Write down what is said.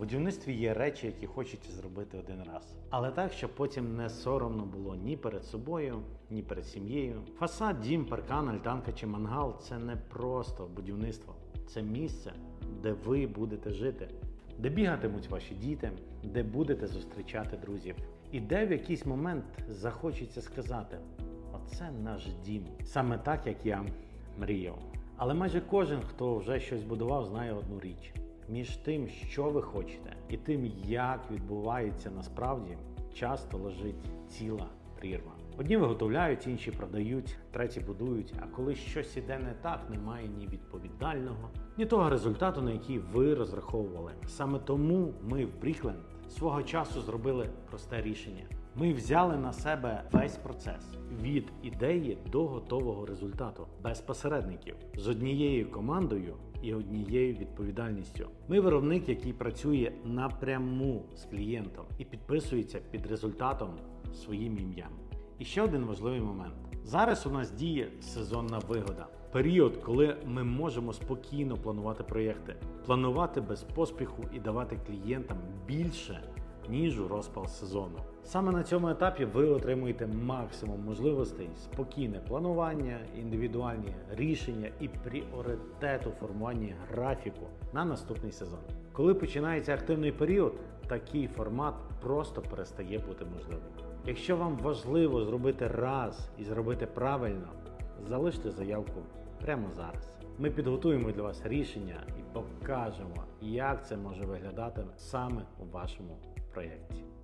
Будівництві є речі, які хочеться зробити один раз, але так, щоб потім не соромно було ні перед собою, ні перед сім'єю. Фасад, дім, паркан, альтанка чи мангал це не просто будівництво, це місце, де ви будете жити, де бігатимуть ваші діти, де будете зустрічати друзів, і де в якийсь момент захочеться сказати: оце наш дім, саме так, як я мріяв. Але майже кожен, хто вже щось будував, знає одну річ: між тим, що ви хочете, і тим, як відбувається насправді, часто лежить ціла прірва. Одні виготовляють, інші продають, треті будують. А коли щось іде не так, немає ні відповідального, ні того результату, на який ви розраховували. Саме тому ми в Брікленд свого часу зробили просте рішення. Ми взяли на себе весь процес від ідеї до готового результату без посередників з однією командою і однією відповідальністю. Ми виробник, який працює напряму з клієнтом і підписується під результатом своїм ім'ям. І ще один важливий момент: зараз у нас діє сезонна вигода. Період, коли ми можемо спокійно планувати проєкти, планувати без поспіху і давати клієнтам більше ніж у розпал сезону. Саме на цьому етапі ви отримуєте максимум можливостей, спокійне планування, індивідуальні рішення і пріоритет у формуванні графіку на наступний сезон. Коли починається активний період, такий формат просто перестає бути можливим. Якщо вам важливо зробити раз і зробити правильно, залиште заявку прямо зараз. Ми підготуємо для вас рішення і покажемо, як це може виглядати саме у вашому project.